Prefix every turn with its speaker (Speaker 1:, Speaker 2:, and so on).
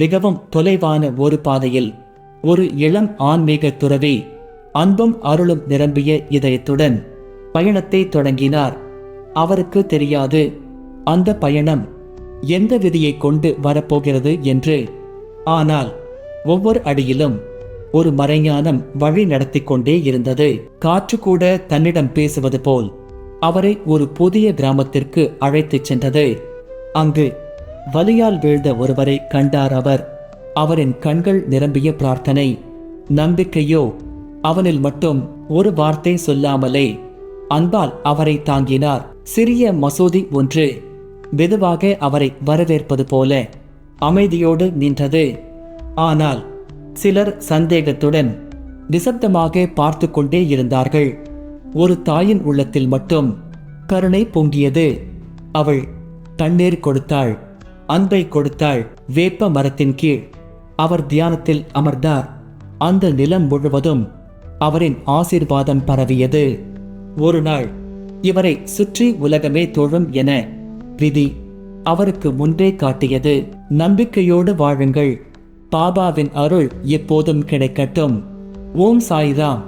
Speaker 1: மிகவும் தொலைவான ஒரு பாதையில் ஒரு இளம் ஆன்மீக துறவி அன்பும் அருளும் நிரம்பிய இதயத்துடன் பயணத்தை தொடங்கினார். அவருக்கு தெரியாது அந்த பயணம் எந்த விதியை கொண்டு வரப்போகிறது என்று. ஆனால் ஒவ்வொரு அடியிலும் ஒரு மறைஞானம் வழி நடத்தி கொண்டே இருந்தது. காற்று கூட தன்னிடம் பேசுவது போல் அவரை ஒரு புதிய கிராமத்திற்கு அழைத்துச் சென்றது. அங்கு வலியால் வீழ்ந்த ஒருவரை கண்டார் அவர். அவரின் கண்கள் நிரம்பிய பிரார்த்தனை. நம்பிக்கையோ அவனில் மட்டும் ஒரு வார்த்தை சொல்லாமலே அன்பால் அவரை தாங்கினார். சிறிய மசூதி ஒன்று மெதுவாக அவரை வரவேற்பது போல அமைதியோடு நின்றது. ஆனால் சிலர் சந்தேகத்துடன் நிசப்தமாக பார்த்து கொண்டே இருந்தார்கள். ஒரு தாயின் உள்ளத்தில் மட்டும் கருணை பொங்கியது. அவள் தண்ணீர் கொடுத்தாள். அன்பை கொடுத்தாள் வேப்ப மரத்தின் கீழ். அவர் தியானத்தில் அமர்ந்தார். அந்த நிலம் முழுவதும் அவரின் ஆசீர்வாதம் பரவியது. ஒரு நாள் இவரை சுற்றி உலகமே தொழும் என விதி அவருக்கு முன்பே காட்டியது. நம்பிக்கையோடு வாழுங்கள். பாபாவின் அருள் எப்போதும் கிடைக்கட்டும். ஓம் சாய்ராம்.